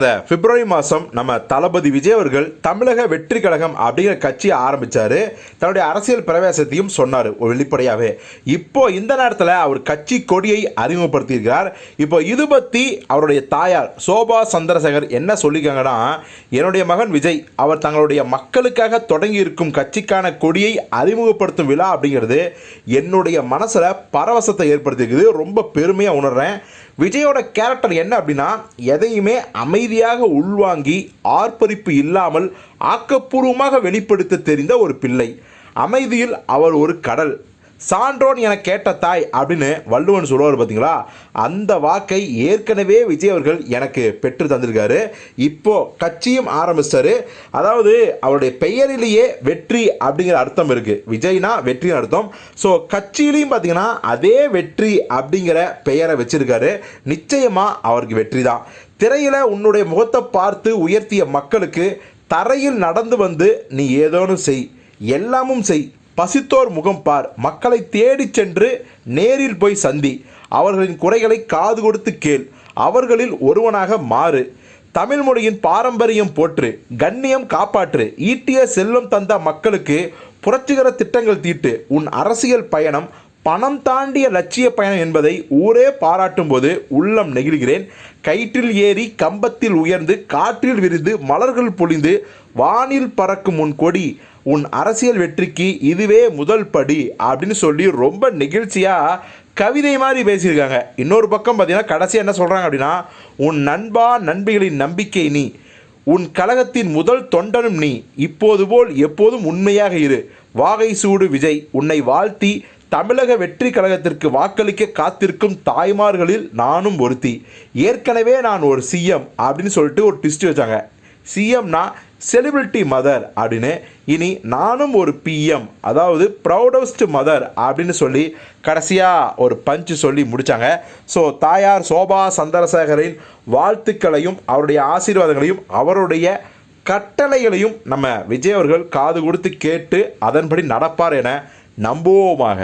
இந்த பிப்ரவரி மாதம் நம்ம தளபதி விஜய் அவர்கள் தமிழக வெற்றி கழகம் அப்படிங்கிற கட்சியை ஆரம்பித்தார் தன்னுடைய அரசியல் பிரவேசத்தையும் சொன்னார் ஒரு வெளிப்படையாகவே இப்போ இந்த நேரத்தில் அவர் கட்சி கொடியை அறிமுகப்படுத்தியிருக்கிறார். இப்போ இது பற்றி அவருடைய தாயார் சோபா சந்திரசேகர் என்ன சொல்லியிருக்காங்கன்னா என்னுடைய மகன் விஜய் அவர் தங்களுடைய மக்களுக்காக தொடங்கி இருக்கும் கட்சிக்கான கொடியை அறிமுகப்படுத்தும் விழா அப்படிங்கிறது என்னுடைய மனசில் பரவசத்தை ஏற்படுத்தியிருக்குது. ரொம்ப பெருமையாக உணர்றேன். விஜயோட கேரக்டர் என்ன அப்படின்னா எதையுமே அமைதியாக உள்வாங்கி ஆர்ப்பரிப்பு இல்லாமல் ஆக்கப்பூர்வமாக வெளிப்படுத்த தெரிந்த ஒரு பிள்ளை. அமைதியில் அவர் ஒரு கடல். சான்றோன் என கேட்ட தாய் அப்படின்னு வள்ளுவன் சொல்லுவார் பார்த்தீங்களா அந்த வாக்கை ஏற்கனவே விஜய் அவர்கள் எனக்கு பெற்று தந்திருக்காரு. இப்போ கட்சியும் ஆரம்பிச்சிட்டாரு. அதாவது அவருடைய பெயரிலேயே வெற்றி அப்படிங்கிற அர்த்தம் இருக்கு. விஜய்னா வெற்றின்னு அர்த்தம். ஸோ கட்சியிலையும் பார்த்தீங்கன்னா அதே வெற்றி அப்படிங்கிற பெயரை வச்சிருக்காரு. நிச்சயமா அவருக்கு வெற்றி தான் திரையில உன்னுடைய முகத்தை பார்த்து உயர்த்திய மக்களுக்கு தரையில் நடந்து வந்து நீ ஏதோனும் செய். எல்லாமும் செய். பசித்தோர் முகம் பார். மக்களை தேடிச் சென்று நேரில் போய் சந்தி. அவர்களின் குறைகளை காது கொடுத்து கேள். அவர்களில் ஒருவனாக மாறு. தமிழ் மொழியின் பாரம்பரியம் போற்று. கண்ணியம் காப்பாற்று. ஈட்டிய செல்வம் தந்த மக்களுக்கு புரட்சிகர திட்டங்கள் தீட்டு. உன் அரசியல் பயணம் பணம் தாண்டிய லட்சிய பயணம் என்பதை ஊரே பாராட்டும் போது உள்ளம் நெகிழ்கிறேன். கயிற்றில் ஏறி கம்பத்தில் உயர்ந்து காற்றில் விரிந்து மலர்கள் பொழிந்து வானில் பறக்கும் உன் கொடி. உன் அரசியல் வெற்றிக்கு இதுவே முதல் படி அப்படின்னு சொல்லி ரொம்ப நெகிழ்ச்சியாக கவிதை மாதிரி பேசியிருக்காங்க. இன்னொரு பக்கம் பார்த்தீங்கன்னா கடைசியாக என்ன சொல்கிறாங்க அப்படின்னா உன் நண்பா நண்பிகளின் நம்பிக்கை நீ. உன் கழகத்தின் முதல் தொண்டனும் நீ. இப்போது போல் எப்போதும் உண்மையாக இரு. வாகை சூடு விஜய். உன்னை வாழ்த்தி தமிழக வெற்றி கழகத்திற்கு வாக்களிக்க காத்திருக்கும் தாய்மார்களில் நானும் ஒருத்தி. ஏற்கனவே நான் ஒரு சிஎம் அப்படின்னு சொல்லிட்டு ஒரு ட்விஸ்ட் வச்சாங்க. சிஎம்னா செலிபிரிட்டி மதர் அப்படின்னு இனி நானும் ஒரு பிஎம் அதாவது ப்ரௌடஸ்ட் மதர் அப்படின்னு சொல்லி கடைசியாக ஒரு பஞ்சு சொல்லி முடித்தாங்க ஸோ தாயார் சோபா சந்திரசேகரின் வாழ்த்துக்களையும் அவருடைய ஆசீர்வாதங்களையும் அவருடைய கட்டளைகளையும் நம்ம விஜய் அவர்கள் காது கொடுத்து கேட்டு அதன்படி நடப்பார் என நம்புவோமாக.